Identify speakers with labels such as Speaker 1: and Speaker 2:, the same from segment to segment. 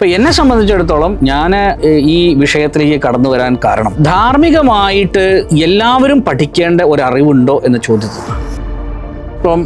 Speaker 1: ഇപ്പൊ എന്നെ സംബന്ധിച്ചിടത്തോളം ഞാൻ ഈ വിഷയത്തിലേക്ക് കടന്നു വരാൻ കാരണം ധാർമ്മികമായിട്ട് എല്ലാവരും പഠിക്കേണ്ട ഒരു അറിവുണ്ടോ എന്ന ചോദ്യത്തിൽ ഇപ്പം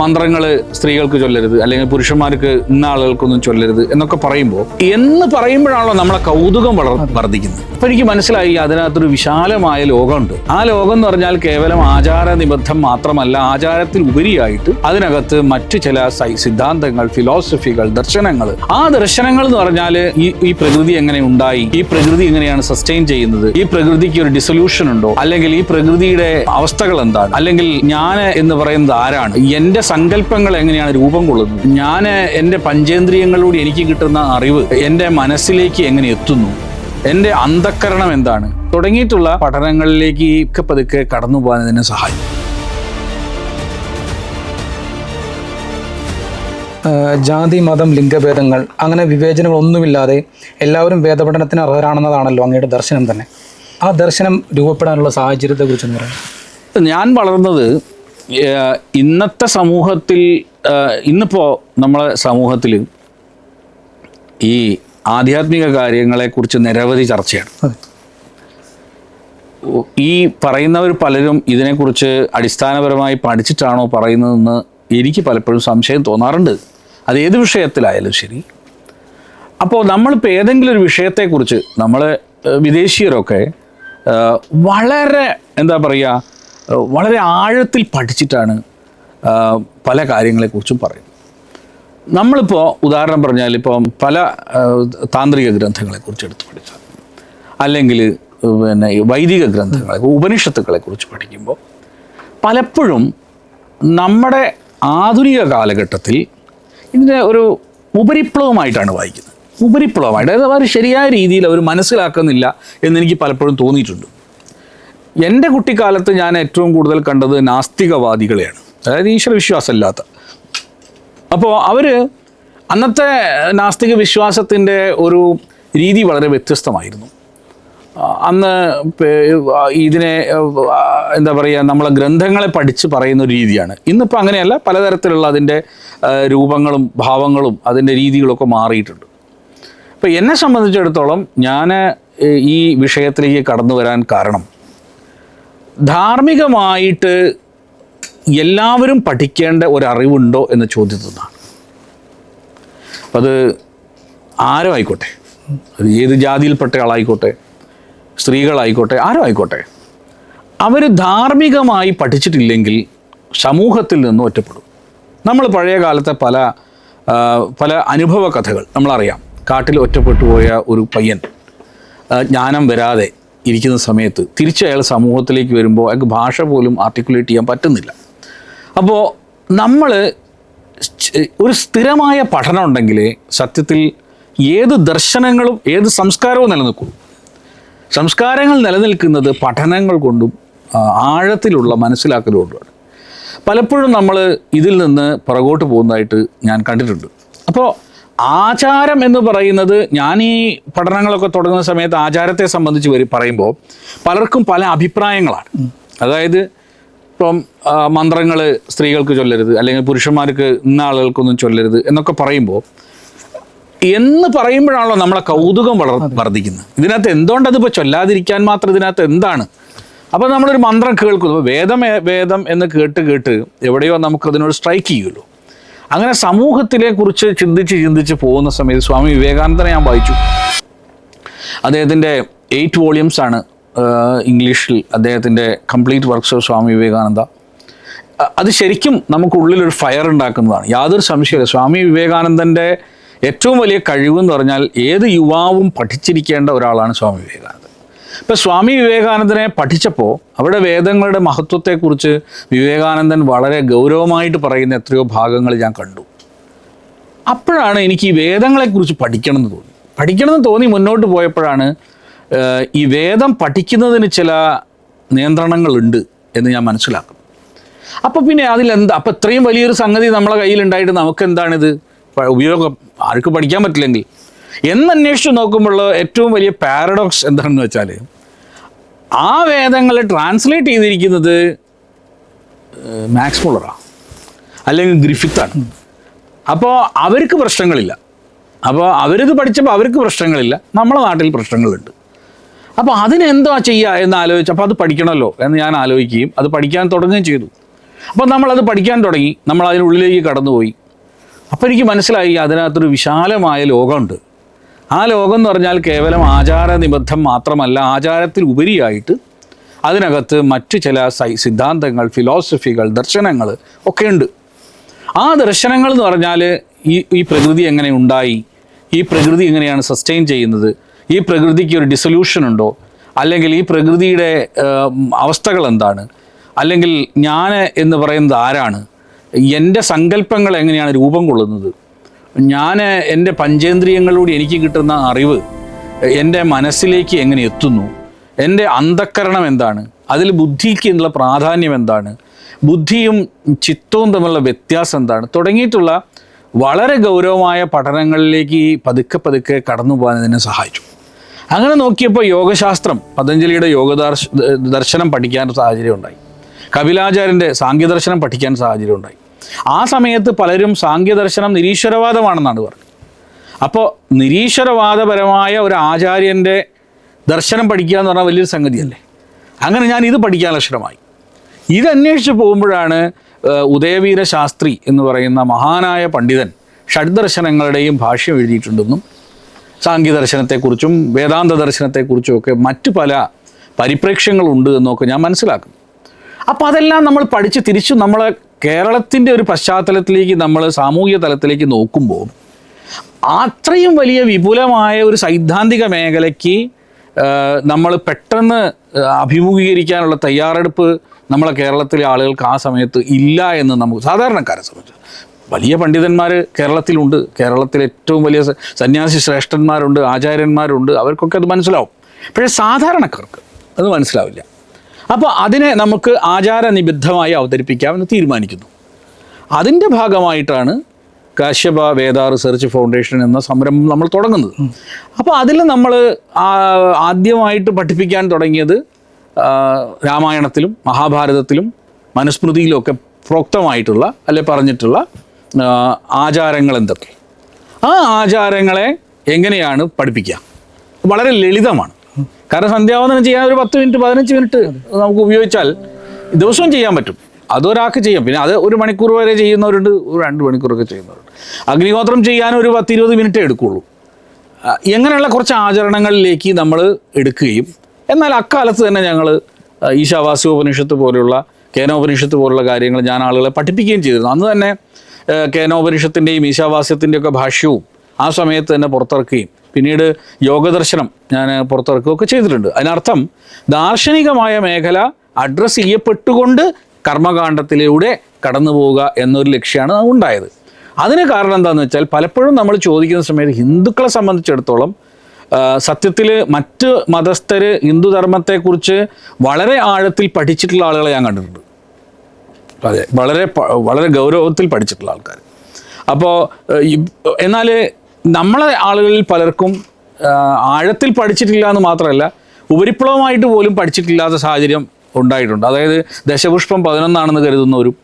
Speaker 1: മന്ത്രങ്ങൾ സ്ത്രീകൾക്ക് ചൊല്ലരുത് അല്ലെങ്കിൽ പുരുഷന്മാർക്ക് ഇന്ന ആളുകൾക്കൊന്നും ചൊല്ലരുത് എന്നൊക്കെ പറയുമ്പോൾ എന്ന് പറയുമ്പോഴാണല്ലോ നമ്മളെ കൗതുകം വളർ വർദ്ധിക്കുന്നത്. അപ്പൊ എനിക്ക് മനസ്സിലായി അതിനകത്തൊരു വിശാലമായ ലോകമുണ്ട്. ആ ലോകം എന്ന് പറഞ്ഞാൽ കേവലം ആചാര നിബദ്ധം മാത്രമല്ല ആചാരത്തിൽ ഉപരിയായിട്ട് അതിനകത്ത് മറ്റു ചില സിദ്ധാന്തങ്ങൾ ഫിലോസഫികൾ ദർശനങ്ങൾ. ആ ദർശനങ്ങൾ എന്ന് പറഞ്ഞാൽ ഈ ഈ പ്രകൃതി എങ്ങനെ ഉണ്ടായി ഈ പ്രകൃതി എങ്ങനെയാണ് സസ്റ്റെയിൻ ചെയ്യുന്നത് ഈ പ്രകൃതിക്ക് ഒരു ഡിസൊല്യൂഷൻ ഉണ്ടോ അല്ലെങ്കിൽ ഈ പ്രകൃതിയുടെ അവസ്ഥകൾ എന്താണ് അല്ലെങ്കിൽ ഞാൻ എന്ന് പറയുന്നത് ആരാണ്? എന്റെ സങ്കല്പങ്ങൾ എങ്ങനെയാണ് രൂപം കൊള്ളുന്നത്? ഞാൻ എന്റെ പഞ്ചേന്ദ്രിയങ്ങളിലൂടെ എനിക്ക് കിട്ടുന്ന അറിവ് എന്റെ മനസ്സിലേക്ക് എങ്ങനെ എത്തുന്നു? എന്റെ അന്ധക്കരണം എന്താണ്? തുടങ്ങിയിട്ടുള്ള പഠനങ്ങളിലേക്ക് ഒക്കെ പതുക്കെ കടന്നു പോകാൻ ഇതിനെ സഹായിക്കും.
Speaker 2: ജാതി മതം ലിംഗഭേദങ്ങൾ അങ്ങനെ വിവേചനങ്ങളൊന്നുമില്ലാതെ എല്ലാവരും വേദപഠനത്തിന് അർഹരാണെന്നതാണല്ലോ അങ്ങയുടെ ദർശനം തന്നെ. ആ ദർശനം രൂപപ്പെടാനുള്ള സാഹചര്യത്തെക്കുറിച്ച് എന്ന് പറയാം.
Speaker 1: ഞാൻ വളർന്നത് ഇന്നത്തെ സമൂഹത്തിൽ ഇന്നിപ്പോൾ ഇന്നിപ്പോ നമ്മളെ സമൂഹത്തിൽ ഈ ആധ്യാത്മിക കാര്യങ്ങളെക്കുറിച്ച് നിരവധി ചർച്ചയാണ്. ഈ പറയുന്നവർ പലരും ഇതിനെക്കുറിച്ച് അടിസ്ഥാനപരമായി പഠിച്ചിട്ടാണോ പറയുന്നതെന്ന് എനിക്ക് പലപ്പോഴും സംശയം തോന്നാറുണ്ട്. അത് ഏത് വിഷയത്തിലായാലും ശരി. അപ്പോൾ നമ്മളിപ്പോൾ ഏതെങ്കിലും ഒരു വിഷയത്തെക്കുറിച്ച് നമ്മൾ വിദേശീയരൊക്കെ വളരെ എന്താ പറയുക വളരെ ആഴത്തിൽ പഠിച്ചിട്ടാണ് പല കാര്യങ്ങളെക്കുറിച്ചും പറയുന്നത്. നമ്മളിപ്പോൾ ഉദാഹരണം പറഞ്ഞാൽ ഇപ്പം പല താന്ത്രിക ഗ്രന്ഥങ്ങളെക്കുറിച്ച് എടുത്ത് പഠിച്ചാൽ അല്ലെങ്കിൽ പിന്നെ വൈദിക ഗ്രന്ഥങ്ങളെ ഉപനിഷത്തുക്കളെ കുറിച്ച് പഠിക്കുമ്പോൾ പലപ്പോഴും നമ്മുടെ ആധുനിക കാലഘട്ടത്തിൽ ഇതിനെ ഒരു ഉപരിപ്ലവമായിട്ടാണ് വായിക്കുന്നത്. ഉപരിപ്ലവമായിട്ട് അതായത് അവർ ശരിയായ രീതിയിൽ അവർ മനസ്സിലാക്കുന്നില്ല എന്നെനിക്ക് പലപ്പോഴും തോന്നിയിട്ടുണ്ട്. എന്റെ കുട്ടിക്കാലത്ത് ഞാൻ ഏറ്റവും കൂടുതൽ കണ്ടത് നാസ്തികവാദികളെയാണ്. അതായത് ഈശ്വര വിശ്വാസമില്ലാത്ത അപ്പോൾ അവർ അന്നത്തെ നാസ്തിക വിശ്വാസത്തിന്റെ ഒരു രീതി വളരെ വ്യത്യസ്തമായിരുന്നു. അന്ന് ഇതിനെ എന്താ പറയുക നമ്മളെ ഗ്രന്ഥങ്ങളെ പഠിച്ച് പറയുന്ന ഒരു രീതിയാണ്. ഇന്നിപ്പോൾ അങ്ങനെയല്ല പലതരത്തിലുള്ള അതിന്റെ രൂപങ്ങളും ഭാവങ്ങളും അതിന്റെ രീതികളൊക്കെ മാറിയിട്ടുണ്ട്. അപ്പോൾ എന്നെ സംബന്ധിച്ചിടത്തോളം ഞാൻ ഈ വിഷയത്തിലേക്ക് കടന്നു വരാൻ കാരണം ധാർമ്മികമായിട്ട് എല്ലാവരും പഠിക്കേണ്ട ഒരറിവുണ്ടോ എന്ന ചോദ്യത്തിനാണ്. അത് ആരോ ആയിക്കോട്ടെ അത് ഏത് ജാതിയിൽപ്പെട്ട ആളായിക്കോട്ടെ? സ്ത്രീകളായിക്കോട്ടെ? ആരോ ആയിക്കോട്ടെ അവർ ധാർമ്മികമായി പഠിച്ചിട്ടില്ലെങ്കിൽ സമൂഹത്തിൽ നിന്ന് ഒറ്റപ്പെടും. നമ്മൾ പഴയ കാലത്തെ പല പല അനുഭവ കഥകൾ നമ്മളറിയാം. കാട്ടിൽ ഒറ്റപ്പെട്ടു പോയ ഒരു പയ്യൻ ജ്ഞാനം വരാതെ ഇരിക്കുന്ന സമയത്ത് തിരിച്ച് അയാൾ സമൂഹത്തിലേക്ക് വരുമ്പോൾ അയാൾക്ക് ഭാഷ പോലും ആർട്ടിക്കുലേറ്റ് ചെയ്യാൻ പറ്റുന്നില്ല. അപ്പോൾ നമ്മൾ ഒരു സ്ഥിരമായ പഠനം ഉണ്ടെങ്കിൽ സത്യത്തിൽ ഏത് ദർശനങ്ങളും ഏത് സംസ്കാരവും നിലനിൽക്കും സംസ്കാരങ്ങൾ നിലനിൽക്കുന്നത് പഠനങ്ങൾ കൊണ്ടും ആഴത്തിലുള്ള മനസ്സിലാക്കൽ കൊണ്ടുമാണ് പലപ്പോഴും നമ്മൾ ഇതിൽ നിന്ന് പുറകോട്ട് പോകുന്നതായിട്ട് ഞാൻ കണ്ടിട്ടുണ്ട്. അപ്പോൾ ആചാരം എന്ന് പറയുന്നത് ഞാൻ ഈ പഠനങ്ങളൊക്കെ തുടങ്ങുന്ന സമയത്ത് ആചാരത്തെ സംബന്ധിച്ച് വരി പറയുമ്പോൾ പലർക്കും പല അഭിപ്രായങ്ങളാണ്. അതായത് ഇപ്പം മന്ത്രങ്ങൾ സ്ത്രീകൾക്ക് ചൊല്ലരുത് അല്ലെങ്കിൽ പുരുഷന്മാർക്ക് ഇന്ന ആളുകൾക്കൊന്നും ചൊല്ലരുത് എന്നൊക്കെ പറയുമ്പോൾ എന്ന് പറയുമ്പോഴാണല്ലോ നമ്മളെ കൗതുകം വളർ വർദ്ധിക്കുന്നത്. ഇതിനകത്ത് എന്തുകൊണ്ട് അതിപ്പോൾ ചൊല്ലാതിരിക്കാൻ മാത്രം ഇതിനകത്ത് എന്താണ്? അപ്പോൾ നമ്മളൊരു മന്ത്രം കേൾക്കുന്നു. വേദം വേദം എന്ന് കേട്ട് കേട്ട് എവിടെയോ നമുക്കതിനോട് സ്ട്രൈക്ക് ചെയ്യുമല്ലോ. അങ്ങനെ സമൂഹത്തിലെ കുറിച്ച് ചിന്തിച്ച് ചിന്തിച്ച് പോകുന്ന സമയത്ത് സ്വാമി വിവേകാനന്ദനെ ഞാൻ വായിച്ചു. അദ്ദേഹത്തിന്റെ എയ്റ്റ് വോളിയംസ് ആണ് ഇംഗ്ലീഷിൽ അദ്ദേഹത്തിന്റെ complete works of Swami Vivekananda. അത് ശരിക്കും നമുക്കുള്ളിലൊരു ഫയർ ഉണ്ടാക്കുന്നതാണ്. യാതൊരു സംശയമില്ല സ്വാമി വിവേകാനന്ദന്റെ ഏറ്റവും വലിയ കഴിവെന്ന് പറഞ്ഞാൽ ഏത് യുവാവും പഠിച്ചിരിക്കേണ്ട ഒരാളാണ് സ്വാമി വിവേകാനന്ദൻ. ഇപ്പം സ്വാമി വിവേകാനന്ദനെ പഠിച്ചപ്പോൾ അവിടെ വേദങ്ങളുടെ മഹത്വത്തെക്കുറിച്ച് വിവേകാനന്ദൻ വളരെ ഗൗരവമായിട്ട് പറയുന്ന എത്രയോ ഭാഗങ്ങൾ ഞാൻ കണ്ടു. അപ്പോഴാണ് എനിക്ക് ഈ വേദങ്ങളെക്കുറിച്ച് പഠിക്കണം എന്ന് തോന്നി. പഠിക്കണം എന്ന് തോന്നി മുന്നോട്ട് പോയപ്പോഴാണ് ഈ വേദം പഠിക്കുന്നതിന് ചില നിയന്ത്രണങ്ങളുണ്ട് എന്ന് ഞാൻ മനസ്സിലാക്കും അപ്പോൾ പിന്നെ അതിലെന്താ? അപ്പോൾ ഇത്രയും വലിയൊരു സംഗതി നമ്മളെ കയ്യിലുണ്ടായിട്ട് നമുക്ക് എന്താണിത് പ- ഉപയോഗം ആർക്ക് പഠിക്കാൻ പറ്റില്ലെങ്കിൽ. എന്നന്വേഷിച്ച് നോക്കുമ്പോൾ ഏറ്റവും വലിയ പാരഡോക്സ് എന്താണെന്ന് വെച്ചാൽ ആ വേദങ്ങളെ ട്രാൻസ്ലേറ്റ് ചെയ്തിരിക്കുന്നത് മാക്സ് മുള്ളറാണ് അല്ലെങ്കിൽ ഗ്രിഫിത്താണ് അപ്പോൾ അവർക്ക് പ്രശ്നങ്ങളില്ല. അപ്പോൾ അവരിത് പഠിച്ചപ്പോൾ അവർക്ക് പ്രശ്നങ്ങളില്ല. നമ്മളെ നാട്ടിൽ പ്രശ്നങ്ങളുണ്ട്. അപ്പോൾ അതിനെന്താ ചെയ്യുക എന്ന് ആലോചിച്ച് അപ്പോൾ അത് പഠിക്കണമല്ലോ എന്ന് ഞാൻ ആലോചിക്കുകയും അത് പഠിക്കാൻ തുടങ്ങുകയും ചെയ്തു. അപ്പോൾ നമ്മളത് പഠിക്കാൻ തുടങ്ങി. നമ്മൾ അതിനുള്ളിലേക്ക് കടന്നുപോയി. അപ്പോൾ എനിക്ക് മനസ്സിലായി അതിനകത്തൊരു വിശാലമായ ലോകമുണ്ട്. ആ ലോകം എന്ന് പറഞ്ഞാൽ കേവലം ആചാര നിബദ്ധം മാത്രമല്ല ആചാരത്തിൽ ഉപരിയായിട്ട് അതിനകത്ത് മറ്റു ചില സൈ സിദ്ധാന്തങ്ങൾ ഫിലോസഫികൾ ദർശനങ്ങൾ ഒക്കെ ഉണ്ട്. ആ ദർശനങ്ങൾ എന്ന് പറഞ്ഞാൽ ഈ ഈ പ്രകൃതി എങ്ങനെ ഉണ്ടായി? ഈ പ്രകൃതി എങ്ങനെയാണ് സസ്റ്റെയിൻ ചെയ്യുന്നത്? ഈ പ്രകൃതിക്ക് ഒരു ഡിസൊല്യൂഷൻ ഉണ്ടോ? അല്ലെങ്കിൽ ഈ പ്രകൃതിയുടെ അവസ്ഥകൾ എന്താണ്? അല്ലെങ്കിൽ ഞാൻ എന്ന് പറയുന്നത് ആരാണ്? എന്റെ സങ്കല്പങ്ങൾ എങ്ങനെയാണ് രൂപം കൊള്ളുന്നത്? ഞാൻ എന്റെ പഞ്ചേന്ദ്രിയങ്ങളിലൂടെ എനിക്ക് കിട്ടുന്ന അറിവ് എന്റെ മനസ്സിലേക്ക് എങ്ങനെ എത്തുന്നു എന്റെ അന്ധക്കരണം എന്താണ് അതിൽ ബുദ്ധിക്ക് എന്നുള്ള പ്രാധാന്യം എന്താണ് ബുദ്ധിയും ചിത്തവും തമ്മിലുള്ള വ്യത്യാസം എന്താണ് തുടങ്ങിയിട്ടുള്ള വളരെ ഗൗരവമായ പഠനങ്ങളിലേക്ക് ഈ പതുക്കെ പതുക്കെ കടന്നു പോകാൻ എന്നെ സഹായിച്ചു. അങ്ങനെ നോക്കിയപ്പോൾ യോഗശാസ്ത്രം പതഞ്ജലിയുടെ യോഗദർശ ദർശനം പഠിക്കാൻ സാഹചര്യം ഉണ്ടായി. കപിലാചാര്യന്റെ സാങ്കേദർശനം പഠിക്കാൻ സാഹചര്യം ഉണ്ടായി. ആ സമയത്ത് പലരും സാങ്കേദർശനം നിരീശ്വരവാദമാണെന്നാണ് പറഞ്ഞത്. അപ്പോൾ നിരീശ്വരവാദപരമായ ഒരു ആചാര്യന്റെ ദർശനം പഠിക്കുക എന്ന് പറഞ്ഞാൽ വലിയൊരു സംഗതിയല്ലേ? അങ്ങനെ ഞാൻ ഇത് പഠിക്കാൻ ലക്ഷണമായി. ഇത് അന്വേഷിച്ച് പോകുമ്പോഴാണ് ഉദയവീര ശാസ്ത്രി എന്ന് പറയുന്ന മഹാനായ പണ്ഡിതൻ ഷഡ്ദർശനങ്ങളുടെയും ഭാഷ്യം എഴുതിയിട്ടുണ്ടെന്നും സാങ്കേദർശനത്തെക്കുറിച്ചും വേദാന്ത ദർശനത്തെക്കുറിച്ചും ഒക്കെ മറ്റു പല പരിപ്രേക്ഷ്യങ്ങളുണ്ട് എന്നൊക്കെ ഞാൻ മനസ്സിലാക്കും അപ്പോൾ അതെല്ലാം നമ്മൾ പഠിച്ച് തിരിച്ചു നമ്മളെ കേരളത്തിന്റെ ഒരു പശ്ചാത്തലത്തിലേക്ക് നമ്മൾ സാമൂഹിക തലത്തിലേക്ക് നോക്കുമ്പോൾ അത്രയും വലിയ വിപുലമായ ഒരു സൈദ്ധാന്തിക മേഖലയ്ക്ക് നമ്മൾ പെട്ടെന്ന് അഭിമുഖീകരിക്കാനുള്ള തയ്യാറെടുപ്പ് നമ്മളെ കേരളത്തിലെ ആളുകൾക്ക് ആ സമയത്ത് ഇല്ല എന്ന് നമുക്ക് സാധാരണക്കാരെ സംബന്ധിച്ച്. വലിയ പണ്ഡിതന്മാർ കേരളത്തിലുണ്ട്. കേരളത്തിൽ ഏറ്റവും വലിയ സന്യാസി ശ്രേഷ്ഠന്മാരുണ്ട് ആചാര്യന്മാരുണ്ട്. അവർക്കൊക്കെ അത് മനസ്സിലാവും. പക്ഷേ സാധാരണക്കാർക്ക് അത് മനസ്സിലാവില്ല. അപ്പോൾ അതിനെ നമുക്ക് ആചാരനിബദ്ധമായി അവതരിപ്പിക്കാമെന്ന് തീരുമാനിക്കുന്നു. അതിന്റെ ഭാഗമായിട്ടാണ് കാശ്യപ വേദ റിസർച്ച് ഫൗണ്ടേഷൻ എന്ന സംരംഭം നമ്മൾ തുടങ്ങുന്നത്. അപ്പോൾ അതിൽ നമ്മൾ ആദ്യമായിട്ട് പഠിപ്പിക്കാൻ തുടങ്ങിയത് രാമായണത്തിലും മഹാഭാരതത്തിലും മനുസ്മൃതിയിലും ഒക്കെ പ്രോക്തമായിട്ടുള്ള അല്ലെ പറഞ്ഞിട്ടുള്ള ആചാരങ്ങൾ എന്തൊക്കെ? ആ ആചാരങ്ങളെ എങ്ങനെയാണ് പഠിപ്പിക്കുക? വളരെ ലളിതമാണ്. കാരണം സന്ധ്യാവന്ദനം ചെയ്യാൻ ഒരു പത്ത് മിനിറ്റ് പതിനഞ്ച് മിനിറ്റ് നമുക്ക് ഉപയോഗിച്ചാൽ ദിവസവും ചെയ്യാൻ പറ്റും. അതൊരാൾക്ക് ചെയ്യാം. പിന്നെ അത് ഒരു മണിക്കൂർ വരെ ചെയ്യുന്നവരുണ്ട് ഒരു രണ്ട് മണിക്കൂറൊക്കെ ചെയ്യുന്നവരുണ്ട്. അഗ്നിഹോത്രം ചെയ്യാൻ ഒരു പത്തിരുപത് മിനിറ്റേ എടുക്കുകയുള്ളൂ എങ്ങനെയുള്ള കുറച്ച് ആചരണങ്ങളിലേക്ക് നമ്മൾ എടുക്കുകയും എന്നാൽ അക്കാലത്ത് തന്നെ ഞങ്ങൾ ഈശാവാസ്യോപനിഷത്ത് പോലെയുള്ള കേനോപനിഷത്ത് പോലുള്ള കാര്യങ്ങൾ ഞാൻ ആളുകളെ പഠിപ്പിക്കുകയും ചെയ്തിരുന്നു. അന്ന് തന്നെ കേനോപനിഷത്തിന്റെയും ഈശാവാസ്യത്തിന്റെയൊക്കെ ഭാഷ്യവും ആ സമയത്ത് തന്നെ പുറത്തിറക്കുകയും പിന്നീട് യോഗദർശനം ഞാൻ പുറത്തിറക്കുകയൊക്കെ ചെയ്തിട്ടുണ്ട്. അതിനർത്ഥം ദാർശനികമായ മേഖല അഡ്രസ്സ് ചെയ്യപ്പെട്ടുകൊണ്ട് കർമ്മകാണ്ഡത്തിലൂടെ കടന്നു പോവുക എന്നൊരു ലക്ഷ്യമാണ് ഉണ്ടായത്. അതിന് കാരണം എന്താണെന്ന് വെച്ചാൽ പലപ്പോഴും നമ്മൾ ചോദിക്കുന്ന സമയത്ത് ഹിന്ദുക്കളെ സംബന്ധിച്ചിടത്തോളം സത്യത്തിൽ മറ്റ് മതസ്ഥർ ഹിന്ദുധർമ്മത്തെക്കുറിച്ച് വളരെ ആഴത്തിൽ പഠിച്ചിട്ടുള്ള ആളുകളെ ഞാൻ കണ്ടിട്ടുണ്ട്. അതെ വളരെ വളരെ ഗൗരവത്തിൽ പഠിച്ചിട്ടുള്ള ആൾക്കാർ അപ്പോൾ എന്നാൽ നമ്മളെ ആളുകളിൽ പലർക്കും ആഴത്തിൽ പഠിച്ചിട്ടില്ല എന്ന് മാത്രമല്ല ഉപരിപ്ലവമായിട്ട് പോലും പഠിച്ചിട്ടില്ലാത്ത സാഹചര്യം ഉണ്ടായിട്ടുണ്ട്. അതായത് ദശപുഷ്പം പതിനൊന്നാണെന്ന് കരുതുന്നവരും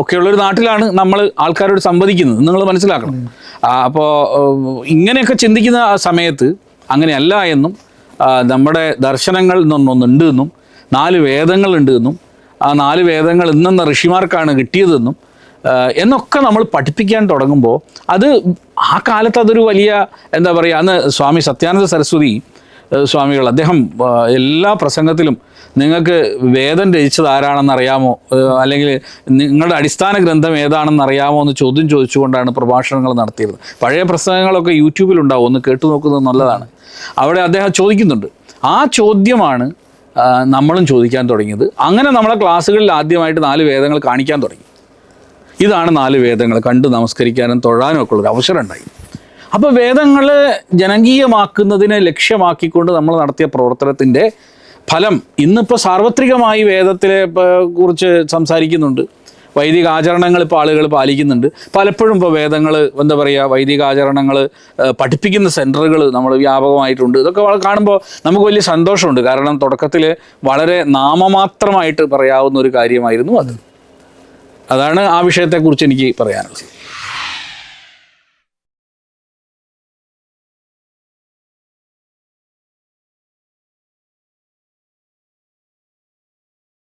Speaker 1: ഒക്കെയുള്ളൊരു നാട്ടിലാണ് നമ്മൾ ആൾക്കാരോട് സംവദിക്കുന്നത്. നിങ്ങൾ മനസ്സിലാക്കണം. അപ്പോൾ ഇങ്ങനെയൊക്കെ ചിന്തിക്കുന്ന ആ സമയത്ത് അങ്ങനെയല്ല എന്നും നമ്മുടെ ദർശനങ്ങൾ എന്നൊന്നുണ്ട് എന്നും നാല് വേദങ്ങളുണ്ട് എന്നും ആ നാല് വേദങ്ങൾ ഇന്നെന്ന ഋഷിമാർക്കാണ് കിട്ടിയതെന്നും എന്നൊക്കെ നമ്മൾ പഠിപ്പിക്കാൻ തുടങ്ങുമ്പോൾ അത് ആ കാലത്ത് അതൊരു വലിയ എന്താ പറയുക അന്ന് സ്വാമി സത്യാനന്ദ സരസ്വതി സ്വാമികൾ അദ്ദേഹം എല്ലാ പ്രസംഗത്തിലും നിങ്ങൾക്ക് വേദം രചിച്ചത് ആരാണെന്ന് അറിയാമോ? അല്ലെങ്കിൽ നിങ്ങളുടെ അടിസ്ഥാന ഗ്രന്ഥം ഏതാണെന്ന് അറിയാമോ എന്ന് ചോദ്യം ചോദിച്ചുകൊണ്ടാണ് പ്രഭാഷണങ്ങൾ നടത്തിയിരുന്നത് പഴയ പ്രസംഗങ്ങളൊക്കെ യൂട്യൂബിലുണ്ടാവും ഒന്ന് കേട്ടു നോക്കുന്നത് നല്ലതാണ്. അവിടെ അദ്ദേഹം ചോദിക്കുന്നുണ്ട്. ആ ചോദ്യമാണ് നമ്മളും ചോദിക്കാൻ തുടങ്ങിയത്. അങ്ങനെ നമ്മളെ ക്ലാസ്സുകളിൽ ആദ്യമായിട്ട് നാല് വേദങ്ങൾ കാണിക്കാൻ തുടങ്ങി. ഇതാണ് നാല് വേദങ്ങൾ കണ്ട് നമസ്കരിക്കാനും തൊഴാനും ഒക്കെ ഉള്ളൊരു അവസരം ഉണ്ടായി അപ്പോൾ വേദങ്ങൾ ജനകീയമാക്കുന്നതിനെ ലക്ഷ്യമാക്കിക്കൊണ്ട് നമ്മൾ നടത്തിയ പ്രവർത്തനത്തിന്റെ ഫലം ഇന്നിപ്പോൾ സാർവത്രികമായി വേദത്തിലെ കുറിച്ച് സംസാരിക്കുന്നുണ്ട്. വൈദിക ആചരണങ്ങൾ ഇപ്പോൾ ആളുകൾ പാലിക്കുന്നുണ്ട്. പലപ്പോഴും ഇപ്പോൾ വേദങ്ങൾ എന്താ പറയുക വൈദിക ആചരണങ്ങൾ പഠിപ്പിക്കുന്ന സെന്ററുകൾ നമ്മൾ വ്യാപകമായിട്ടുണ്ട്. ഇതൊക്കെ കാണുമ്പോൾ നമുക്ക് വലിയ സന്തോഷമുണ്ട്. കാരണം തുടക്കത്തിൽ വളരെ നാമമാത്രമായിട്ട് പറയാവുന്ന ഒരു കാര്യമായിരുന്നു അത്. അതാണ് ആ വിഷയത്തെക്കുറിച്ച് എനിക്ക് പറയാനുള്ളത്.